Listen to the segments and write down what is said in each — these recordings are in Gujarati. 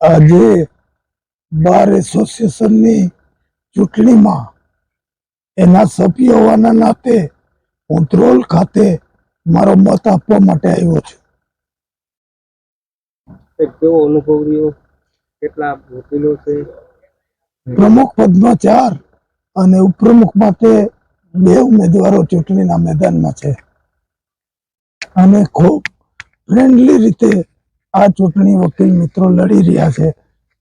આજે બાર એસોસિએશનની ચૂંટણીમાં એના સભ્ય હોવાના નાતે હું ધ્રોલ ખાતે મારો મત આપવા માટે આવ્યો છું. કેવો અનુભવ રહ્યો? કેટલા વકીલો છે? પ્રમુખ પદમાં ચાર અને ઉપપ્રમુખ માટે બે ઉમેદવારો ચૂંટણીના મેદાનમાં છે. અને ખૂબ ફ્રેન્ડલી રીતે આ ચૂંટણી વકીલ મિત્રો લડી રહ્યા છે,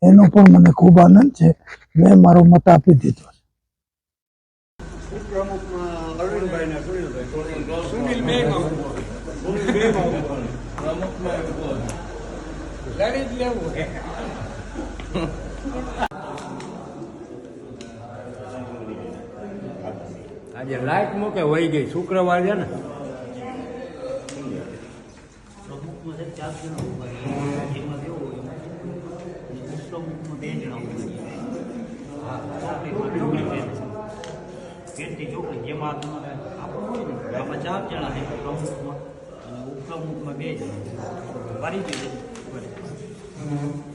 એનો પણ મને ખૂબ આનંદ છે. મેં મારો મત આપી દીધો આજે લાઈટ મૂકે, વહી ગઈ. શુક્રવાર છે ને? ચાર જણા ઊભા રહ્યા જેમાં કેવું હોય ઉપપ્રમુખમાં બે જણા ઊભા રહ્યા ચોકડીમાં ચોકડી જેમાં આપણું હોય ને આમાં ચાર જણા છે પ્રમુખમાં અને ઉપપ્રમુખમાં બે જણા વારી ગયું છે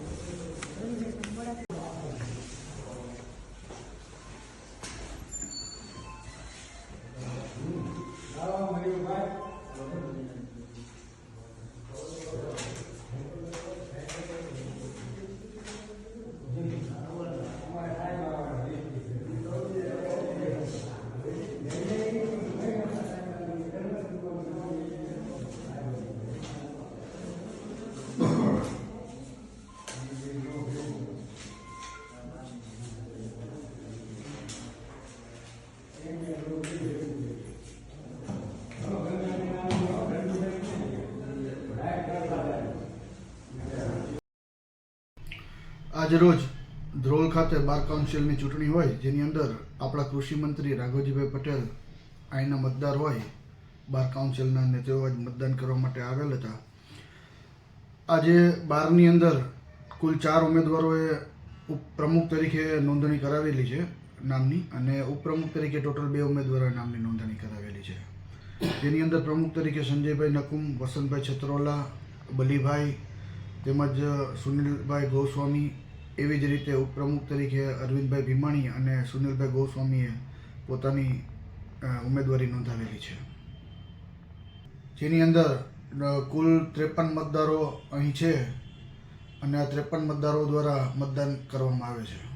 આજરોજ ધ્રોલ ખાતે બાર કાઉન્સિલની ચૂંટણી હોય, જેની અંદર આપણા કૃષિ મંત્રી રાઘવજીભાઈ પટેલ અહીંના મતદાર હોય, બાર કાઉન્સિલના અને તેઓ મતદાન કરવા માટે આવેલ હતા. આજે બારની અંદર કુલ ચાર ઉમેદવારોએ પ્રમુખ તરીકે નોંધણી કરાવેલી છે. નામની અને ઉપપ્રમુખ તરીકે ટોટલ બે ઉમેદવારો નામની નોંધણી કરાવેલી છે. જેની અંદર પ્રમુખ તરીકે સંજયભાઈ નકુમ, વસંતભાઈ છત્રોલા, બલીભાઈ તેમજ સુનિલભાઈ ગોસ્વામી એવી જ રીતે ઉપપ્રમુખ તરીકે અરવિંદભાઈ ભીમાણી અને સુનિલભાઈ ગોસ્વામીએ પોતાની ઉમેદવારી નોંધાવેલી છે. જેની અંદર કુલ ત્રેપન મતદારો અહીં છે અને આ ત્રેપન મતદારો દ્વારા મતદાન કરવામાં આવે છે.